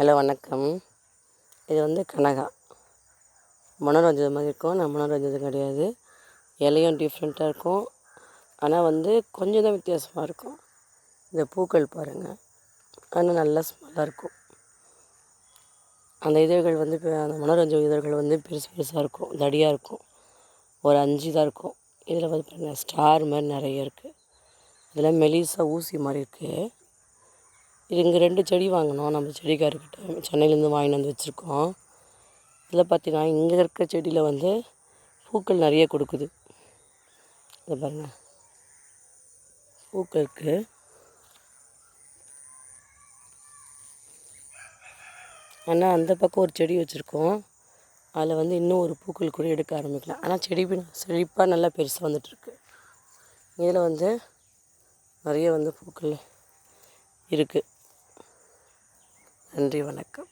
Hello வணக்கம். இது வந்து கனகா. மனோரஞ்சது மாதிரி இருக்கும். நான் மனோரஞ்சது கிடையாது. இலையும் டிஃப்ரெண்ட்டாக இருக்கும். ஆனால் வந்து கொஞ்சம் தான் வித்தியாசமாக இருக்கும். இந்த பூக்கள் பாருங்கள் ஆனால் நல்லா ஸ்மெல்லாக இருக்கும். அந்த இதழ்கள் வந்து இப்போ அந்த மனோரஞ்ச இதழ்கள் வந்து பெருசு பெருசாக இருக்கும். தடியாக இருக்கும். ஒரு அஞ்சு தான் இருக்கும். இதில் வந்து பாருங்கள் ஸ்டார் மாதிரி நிறைய இருக்குது இதெல்லாம் மெலிசா ஊசி மாதிரி இருக்குது இங்கே ரெண்டு செடி வாங்கினோம். நம்ம செடிக்காரர்கிட்ட சென்னையிலேருந்து வாங்கிட்டு வந்து வச்சுருக்கோம். இதில் பார்த்தீங்கன்னா இங்கே இருக்க செடியில் வந்து பூக்கள் நிறைய கொடுக்குது. இதை பாருங்கள் பூக்கள் இருக்குது ஆனால் அந்த பக்கம் ஒரு செடி வச்சுருக்கோம். அதில் வந்து இன்னும் ஒரு பூக்கள் கூட எடுக்க ஆரம்பிக்கலாம் ஆனால் செடி செழிப்பாக நல்லா பெருசாக வந்துட்டுருக்கு இதில் வந்து நிறைய வந்து பூக்கள் இருக்குது நன்றி வணக்கம்.